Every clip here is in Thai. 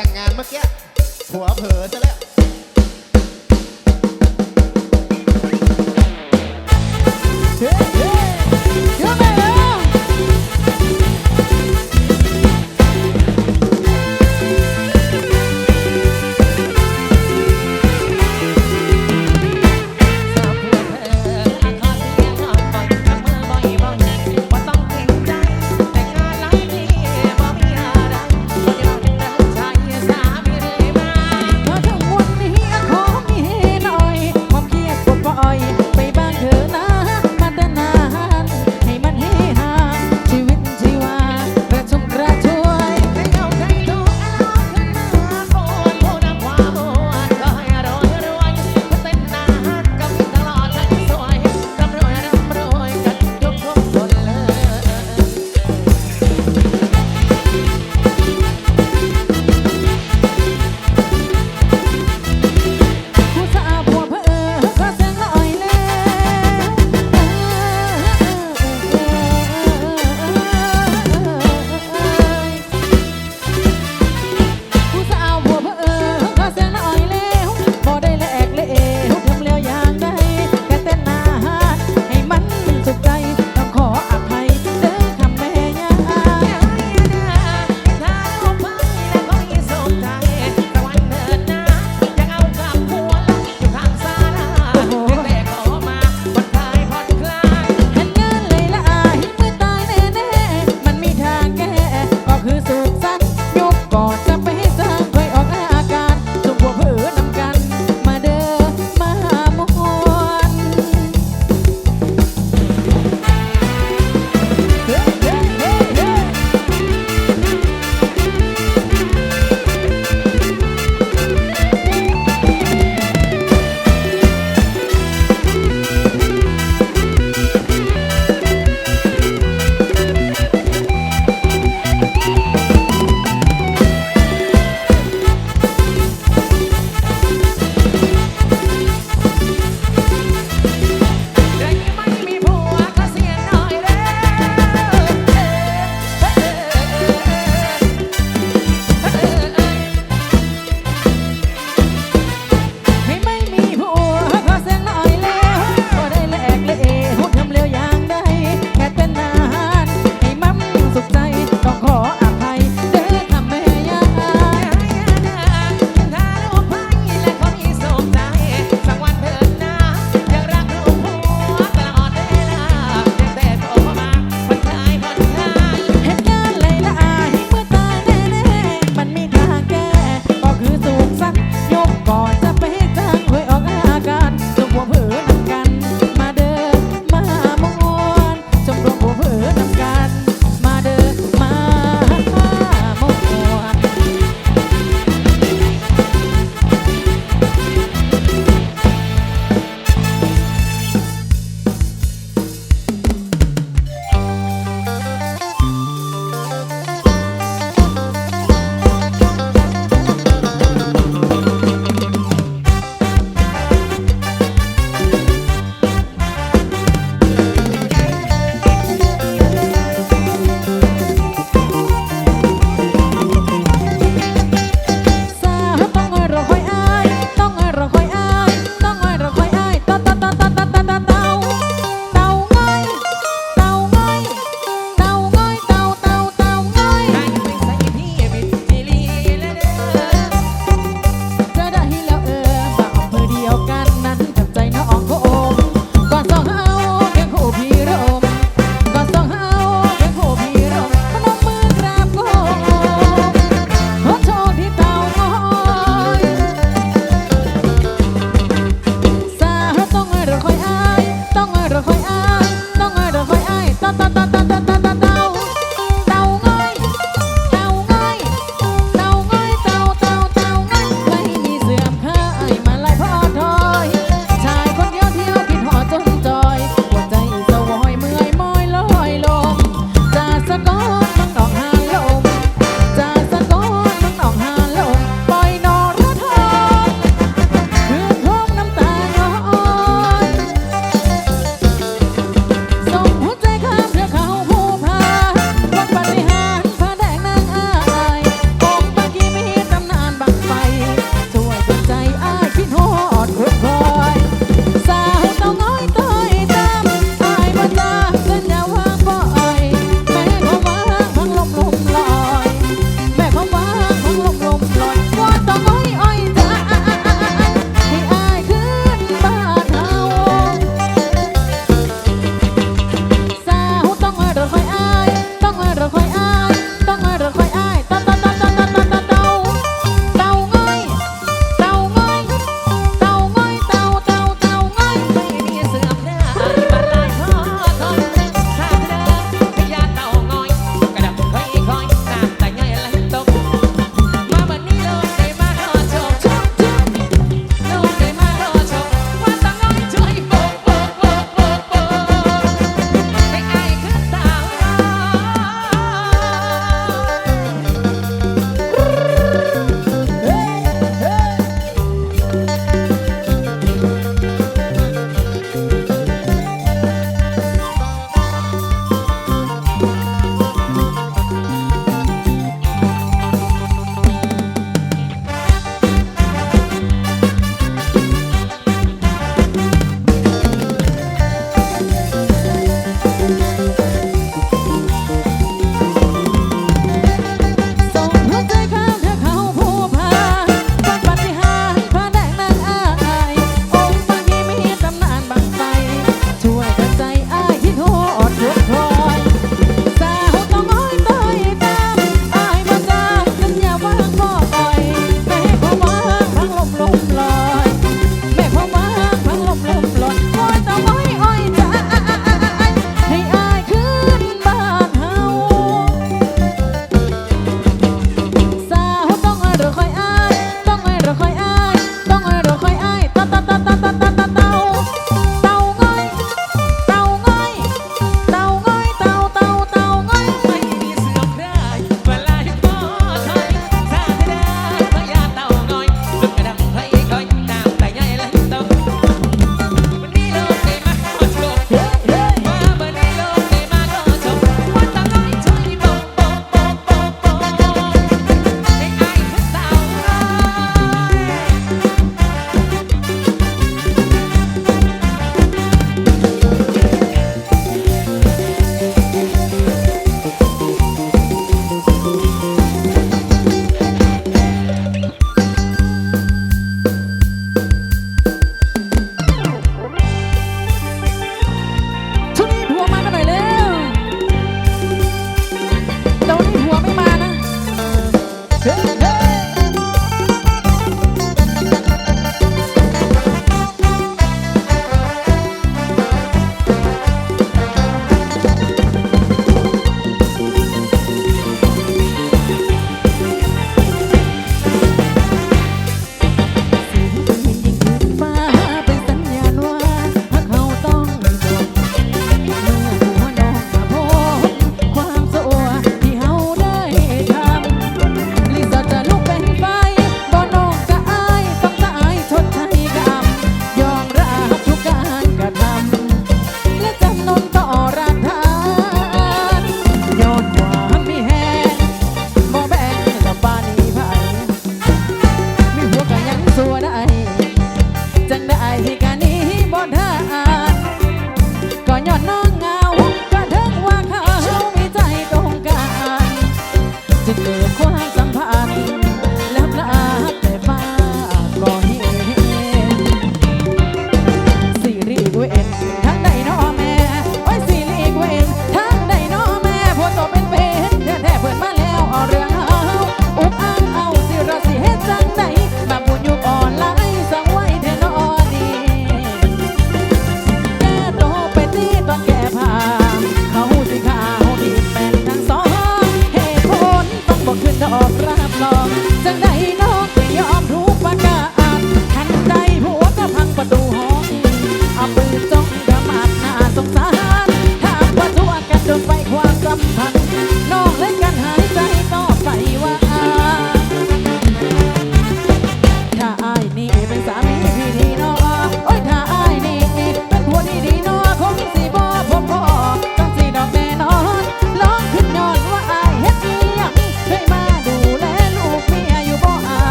แต่งงานเมื่อกี้ผัวเผลอซะแล้ว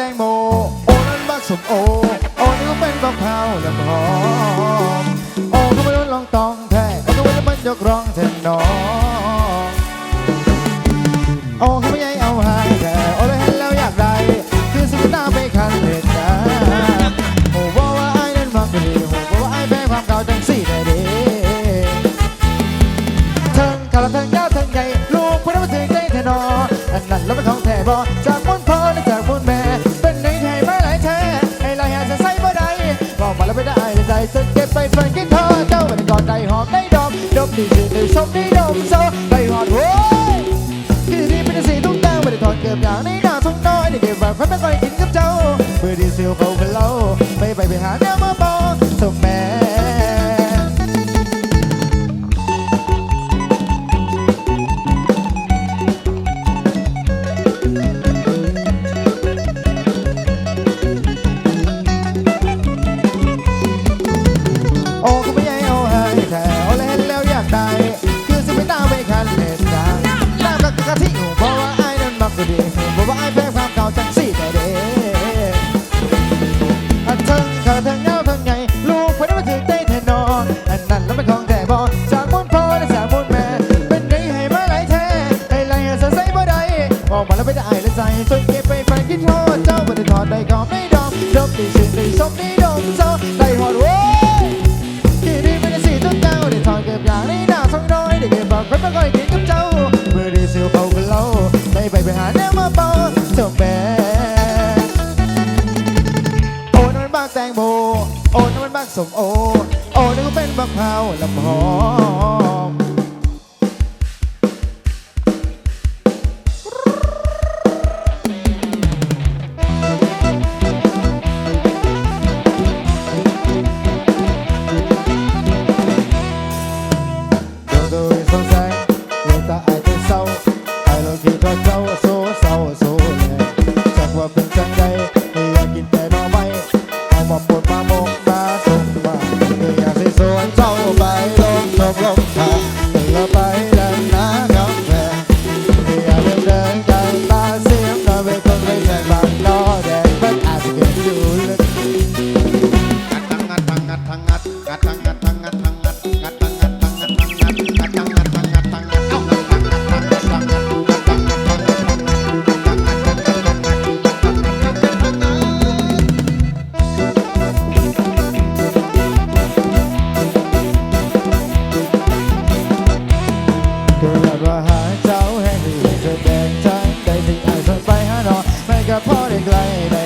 แตงโม โอ้นั้นบักสมโอ โอ้นี่ก็เป็นบักเผาลำหอม โอ้ก็ไม่รู้ลองตองแท้โอ้ก็ไม่รู้มันยกร้องแทนน้อง โอ้ก็ไม่ใหญ่เอาหายแต่โอ้เลยเห็นแล้วอยากได้ คือสิ่หน้าไปคันเด็ดการโอ้ว่าว่าไอ้นั้นมากดีโอ้ว่าว่าไอ้แพ้ความเก่าจังสี่ได้ดีเทิงกะละทั้งยาวเทิงใหญ่ลูกเพื่อนมาถึงได้แทนนออันนั้นแล้วมันของแท้บอจ้ ชมได้ดมโซไปหอดโว้ยคือที่เป็นสีตุ้งตาไม่ได้ถอดเก็บอย่างในหน้าท้องน้อยในเก็บแบบพันไม่ค่อยกินกับเจ้าเมื่อที่เซลเขาเป็นเรา ไปคิดฮอดเจ้าบ่ได้ทอดได้กอไม่ดอมดมได้สิ่งได้สมได้ดมเจ้าได้หอดโว้ยที่ดีไม่ได้สิทุเจ้าได้ทอดเก็บอย่างได้หน้าสองร้อยได้เก็บบอกไว้บ่ค่อยกินกับเจ้าเมื่อนี้สิวเอาไปเล่าได้ไปไปหาแนวมาเป่าสมแบโอ้นั่นมันบักแตงโมโอ้นั่นมันบักสมโอโอ้นั่นก็เป็นบักเผาลำหอ ไกล้